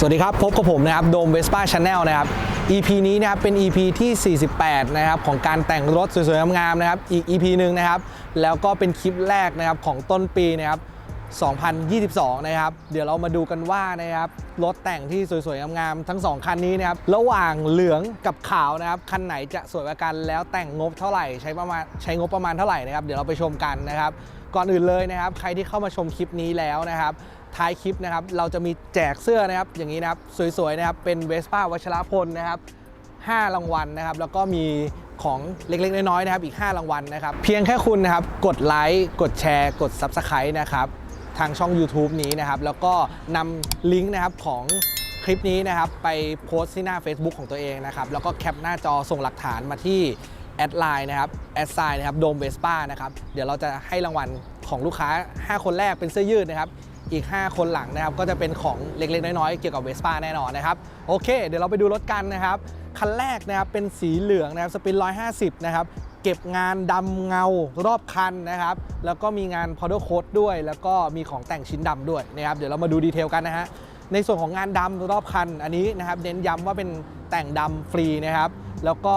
สวัสดีครับ พบกับผมนะครับโดมเวสป้าชาแนลนะครับ EP นี้นะครับเป็น EP ที่ 48 นะครับของการแต่งรถสวยๆงามๆนะครับ อีก EP หนึ่งนะครับ แล้วก็เป็นคลิปแรกนะครับของต้นปีนะครับ 2022 นะครับ เดี๋ยวเรามาดูกันว่านะครับรถแต่งที่สวยๆงามๆทั้ง 2 คันนี้นะครับ ระหว่างเหลืองกับขาวนะครับคันไหนจะสวยกว่ากันแล้วแต่งงบเท่าไหร่ใช้ประมาณใช้งบประมาณเท่าไหร่นะครับเดี๋ยวเราไปชมกันนะครับ ก่อนอื่นเลยนะครับ ใครที่เข้ามาชมคลิปนี้แล้วนะครับท้ายคลิปนะครับเราจะมีแจกเสื้อนะครับอย่างนี้นะครับสวยๆนะครับเป็นเวสป้าวัชรพลนะครับ5รางวัลนะครับแล้วก็มีของเล็กๆ น้อยๆนะครับอีก 5 รางวัลนะครับ เพียงแค่คุณนะครับกดไลค์กดแชร์กด Subscribe นะครับทางช่อง YouTube นี้นะครับแล้วก็นำลิงก์นะครับของคลิปนี้นะครับไปโพสต์ที่หน้า Facebook ของตัวเองนะครับแล้วก็แคปหน้าจอส่งหลักฐานมาที่ แอดไลน์นะครับแอดไซน์นะครับโดมเวสป้านะครับเดี๋ยวเราจะให้รางวัลของลูกค้า 5 คนแรกเป็นเสื้อยืดนะครับอีก 5 คนหลังนะครับก็จะเป็นของเล็กๆ น้อยๆ เกี่ยวกับเวสป้าแน่นอนนะครับโอเค เดี๋ยวเราไปดูรถกันนะครับ คันแรกนะครับเป็นสีเหลืองนะครับสปิน 150 นะครับเก็บงานดำเงารอบคันนะครับ แล้วก็มีงานพาวด์โคดด้วย แล้วก็มีของแต่งชิ้นดำด้วยนะครับเดี๋ยวเรามาดูดีเทลกันนะฮะในส่วนของงานดำรอบคันอันนี้นะครับเน้นย้ำว่าเป็นแต่งดำฟรีนะครับ แล้วก็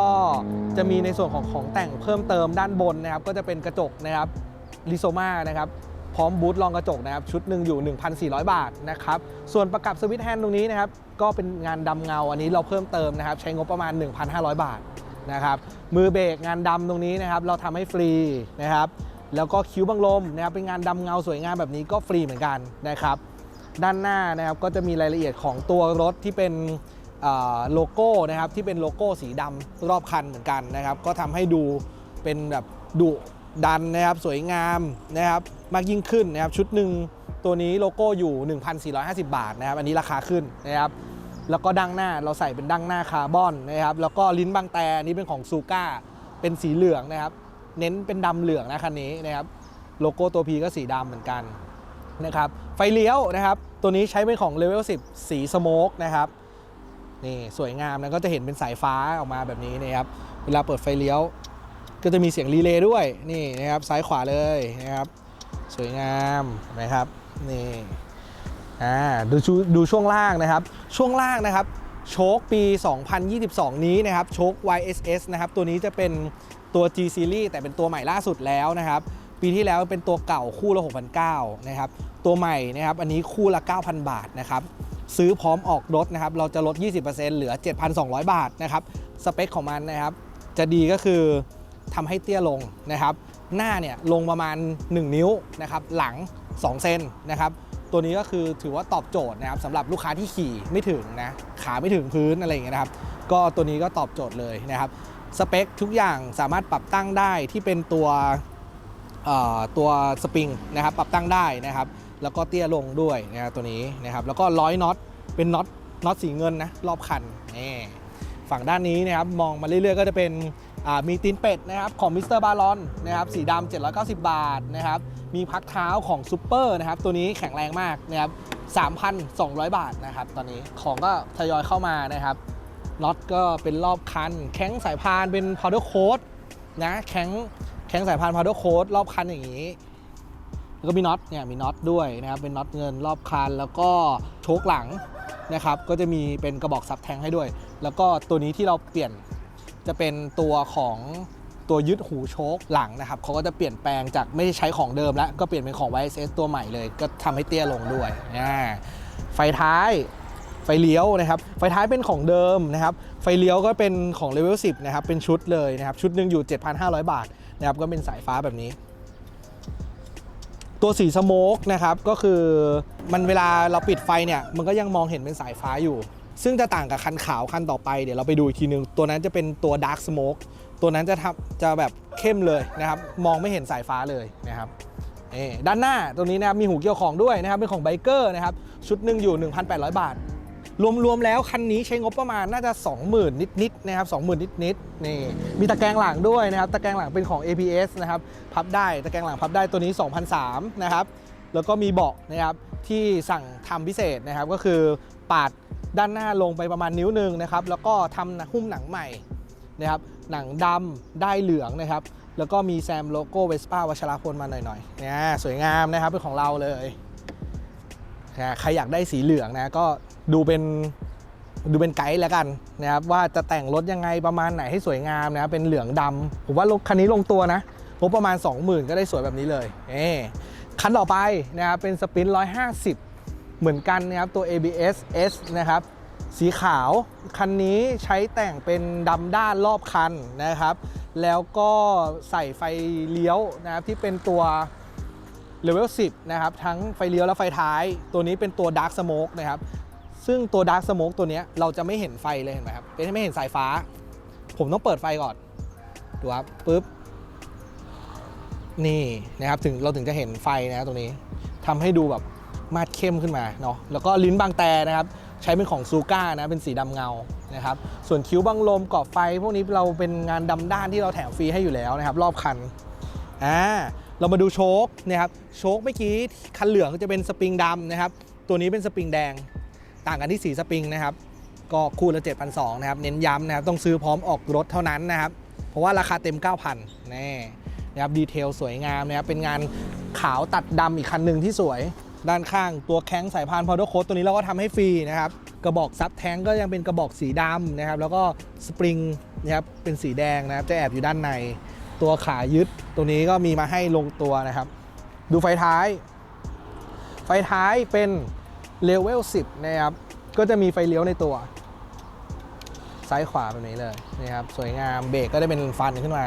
จะมีในส่วนของของแต่งเพิ่มเติมด้านบนนะครับ ก็จะเป็นกระจกนะครับลิโซมานะครับพร้อมบูทรองกระจกนะครับ ชุดหนึ่งอยู่ 1,400 บาทนะครับ ส่วนประกับสวิตช์แฮนด์ตรงนี้นะครับ ก็เป็นงานดำเงาอันนี้เราเพิ่มเติมนะครับ ใช้งบประมาณ 1,500 บาทนะครับ มือเบรกงานดำตรงนี้นะครับ เราทำให้ฟรีนะครับ แล้วก็คิ้วบังลมนะครับเป็นงานดำเงาสวยงามแบบนี้ก็ฟรีเหมือนกันนะครับ ด้านหน้านะครับก็จะมีรายละเอียดของตัวรถที่เป็น โลโก้นะครับที่เป็นโลโก้สีดำรอบคันเหมือนกันนะครับ ก็ทำให้ดูเป็นแบบดุดันนะครับสวยงามนะครับมากยิ่งขึ้นนะครับชุดหนึ่งตัวนี้โลโก้อยู่ 1,450 บาทนะครับอันนี้ราคาขึ้นนะครับแล้วก็ดั้งหน้าเราใส่เป็นดั้งหน้าคาร์บอนนะครับแล้วก็ลิ้นบางแต่นี้เป็นของซูก้าเป็นสีเหลืองนะครับ เน้นเป็นดำเหลืองนะคันนี้นะครับโลโก้ตัว P ก็สีดำเหมือนกันนะครับไฟเลี้ยวนะครับตัวนี้ใช้เป็นของ Level 10 สีสโมกนะครับ นี่สวยงามนะก็จะเห็นเป็นสายฟ้าออกมาแบบนี้นะครับเวลาเปิดไฟเลี้ยว ก็จะมีเสียงรีเลย์ด้วยนี่นะครับซ้ายขวาเลยนะครับ สวยงามนะครับนี่อ่าดูชูดูช่วงล่างนะครับ ช่วงล่างนะครับโชคปี 2022 นี้นะครับโชค YSS นะครับตัวนี้จะเป็นตัว G Series แต่เป็นตัวใหม่ล่าสุดแล้วนะครับ ปีที่แล้วเป็นตัวเก่าคู่ละ6,900นะครับตัวใหม่นะครับอันนี้คู่ละ 9,000 บาทนะครับ ซื้อพร้อมออกรถนะครับ เราจะลด 20%เหลือ 7,200 บาทนะครับ สเปคของมันนะครับ จะดีก็คือทำให้เตี้ยลงนะครับ หน้าเนี่ยลงประมาณ 1 นิ้วนะครับ หลัง 2 เซนนะครับ ตัวนี้ก็คือถือว่าตอบโจทย์นะครับสำหรับลูกค้าที่ขี่ไม่ถึงนะ ขาไม่ถึงพื้นอะไรอย่างเงี้ยนะครับ ก็ตัวนี้ก็ตอบโจทย์เลยนะครับ สเปคทุกอย่างสามารถปรับตั้งได้ที่เป็นตัวตัวสปริงนะครับ ปรับตั้งได้นะครับ แล้วก็เตี้ยลงด้วยนะครับตัวนี้นะครับแล้วก็ร้อยน็อตเป็นน็อตน็อตสีเงินนะรอบคันนี่ฝั่งด้านนี้นะครับมองมาเรื่อยๆ ก็จะเป็นมีตีนเป็ดนะครับของมิสเตอร์บารอนนะครับสีดำ790 บาทนะครับมีพักเท้าของซูเปอร์นะครับตัวนี้แข็งแรงมากนะครับ3,200 บาทนะครับตอนนี้ของก็ทยอยเข้ามานะครับน็อตก็เป็นรอบคัน แข้งสายพานเป็นพาวเดอร์โค้ดนะแข้งแข้งสายพานพาวเดอร์โค้ดรอบคันอย่างนี้ แล้วก็มีน็อตเนี่ยมีน็อตด้วยนะครับเป็นน็อตเงินรอบคัน แล้วก็โชคหลังนะครับก็จะมีเป็นกระบอกซับแทงให้ด้วย แล้วก็ตัวนี้ที่เราเปลี่ยนจะเป็นตัวของตัวยึดหูโชคหลังนะครับเขาก็จะเปลี่ยนแปลงจากไม่ได้ใช้ของเดิมแล้ว ก็เปลี่ยนเป็นของ YSS ตัวใหม่เลย ก็ทำให้เตี้ยลงด้วยอ่ไฟท้ายไฟเลี้ยวนะครับ ไฟท้ายเป็นของเดิมนะครับ ไฟเลี้ยวก็เป็นของ Level 10นะครับ เป็นชุดเลยนะครับ ชุดหนึ่งอยู่ 7,500 บาทนะครับ ก็เป็นสายฟ้าแบบนี้ ตัวสีสโมกนะครับก็คือมันเวลาเราปิดไฟเนี่ยมันก็ยังมองเห็นเป็นสายฟ้าอยู่ ซึ่งจะต่างกับคันขาวคันต่อไปเดี๋ยวเราไปดูอีกทีนึง ตัวนั้นจะเป็นตัวดาร์กสโมกตัวนั้นจะทำจะแบบเข้มเลยนะครับมองไม่เห็นสายฟ้าเลยนะครับด้านหน้าตรงนี้นะครับมีหูเกี่ยวของด้วยนะครับเป็นของไบเกอร์นะครับชุดหนึ่งอยู่ 1,800 บาท รวมๆแล้วคันนี้ใช้งบประมาณน่าจะ 20,000 นิดๆนะครับ20,000 นิดๆนี่มีตะแกรงหลังด้วยนะครับตะแกรงหลังเป็นของ APS นะครับพับได้ตะแกรงหลังพับได้ตัวนี้2,003นะครับแล้วก็มีเบาะนะครับที่สั่งทำพิเศษนะครับก็คือปาดด้านหน้าลงไปประมาณนิ้วหนึ่งนะครับแล้วก็ทำหุ้มหนังใหม่นะครับหนังดำได้เหลืองนะครับแล้วก็มีแซมโลโก้เวสป้าวัชราพลมาหน่อยๆเนี่ยสวยงามนะครับเป็นของเราเลย ใครอยากได้สีเหลืองนะก็ดูเป็นดูเป็นไกด์แล้วกันนะครับว่าจะแต่งรถยังไงประมาณไหนให้สวยงามนะเป็นเหลืองดำผมว่ารถคันนี้ลงตัวนะงบประมาณ 20,000 ก็ได้สวยแบบนี้เลยเอคันต่อไปนะครับเป็นสปิน150 เหมือนกันนะครับตัว ABS S นะครับสีขาวคันนี้ใช้แต่งเป็นดำด้านรอบคันนะครับ แล้วก็ใส่ไฟเลี้ยวนะครับที่เป็นตัว เลเวล10 นะครับ ทั้งไฟเลี้ยวและไฟท้าย ตัวนี้เป็นตัว Dark Smoke นะครับ ซึ่งตัว Dark Smoke ตัวนี้เราจะไม่เห็นไฟเลยเห็นไหมครับ เป็นไม่เห็นสายฟ้า ผมต้องเปิดไฟก่อน ดูครับปุ๊บ นี่นะครับ ถึงเราถึงจะเห็นไฟนะครับตรงนี้ทำให้ดูแบบมาดเข้มขึ้นมาเนาะ แล้วก็ลิ้นบางแต่นะครับ ใช้เป็นของซูก้านะ เป็นสีดำเงา นะครับ ส่วนคิ้วบังลมกรอบไฟ พวกนี้เราเป็นงานดำด้านที่เราแถมฟรีให้อยู่แล้วนะครับ รอบคัน อ่า เรามาดูโชคนะครับโชคเมื่อกี้คันเหลืองจะเป็นสปริงดำนะครับ ตัวนี้เป็นสปริงแดง ต่างกันที่สีสปริงนะครับ ก็คู่ละ7,200นะครับ เน้นย้ำนะครับ ต้องซื้อพร้อมออกรถเท่านั้นนะครับ เพราะว่าราคาเต็ม 9,000แน่นะครับดีเทลสวยงามนะครับ เป็นงานขาวตัดดำอีกคันหนึ่งที่สวย ด้านข้างตัวแข้งสายพานพาวเดอร์โค้ดตัวนี้เราก็ทำให้ฟรีนะครับ กระบอกซับแท้งก็ยังเป็นกระบอกสีดำนะครับ แล้วก็สปริงนะครับเป็นสีแดงนะครับ จะแอบอยู่ด้านใน ตัวขายึด ตัวนี้ก็มีมาให้ลงตัวนะครับ ดูไฟท้าย ไฟท้ายเป็นเลเวล 10 นะครับ ก็จะมีไฟเลี้ยวในตัว ซ้ายขวาแบบนี้เลยนะครับ สวยงามเบรกก็ได้เป็นฟันขึ้นมา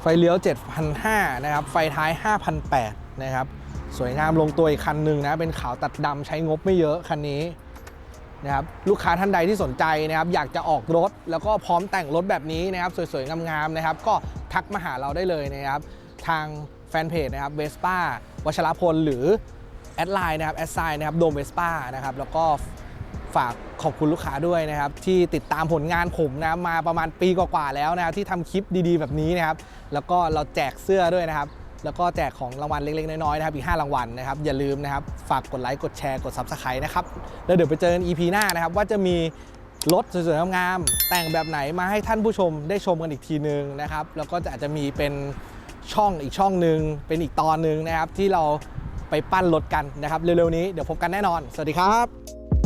ไฟเลี้ยว 7,500 นะครับ ไฟท้าย 5,800 นะครับ สวยงามลงตัวอีกคันหนึ่งนะ เป็นขาวตัดดำใช้งบไม่เยอะคันนี้นะครับลูกค้าท่านใดที่สนใจนะครับอยากจะออกรถ แล้วก็พร้อมแต่งรถแบบนี้นะครับ สวยๆงามๆนะครับ ก็ ทักมาหาเราได้เลยนะครับ ทางแฟนเพจนะครับเวสป้าวัชรพลหรือแอดไลน์นะครับแอดไซน์นะครับโดมเวสป้านะครับแล้วก็ฝากขอบคุณลูกค้าด้วยนะครับ ที่ติดตามผลงานผมนะมาประมาณปีกว่าๆแล้วนะครับที่ทำคลิปดีๆ แบบนี้นะครับ แล้วก็เราแจกเสื้อด้วยนะครับ แล้วก็แจกของรางวัลเล็กๆ น้อยๆนะครับอีก 5 รางวัลนะครับ อย่าลืมนะครับ ฝากกดไลค์กดแชร์กด Subscribe นะครับ แล้วเดี๋ยวไปเจอกัน EP หน้านะครับ ว่าจะมี รถสวยๆงามๆแต่งแบบไหนมาให้ท่านผู้ชมได้ชมกันอีกทีนึงนะครับ แล้วก็จะอาจจะมีเป็นช่องอีกช่องหนึ่งเป็นอีกตอนหนึ่งนะครับ ที่เราไปปั้นรถกันนะครับ เร็วๆนี้เดี๋ยวพบกันแน่นอน สวัสดีครับ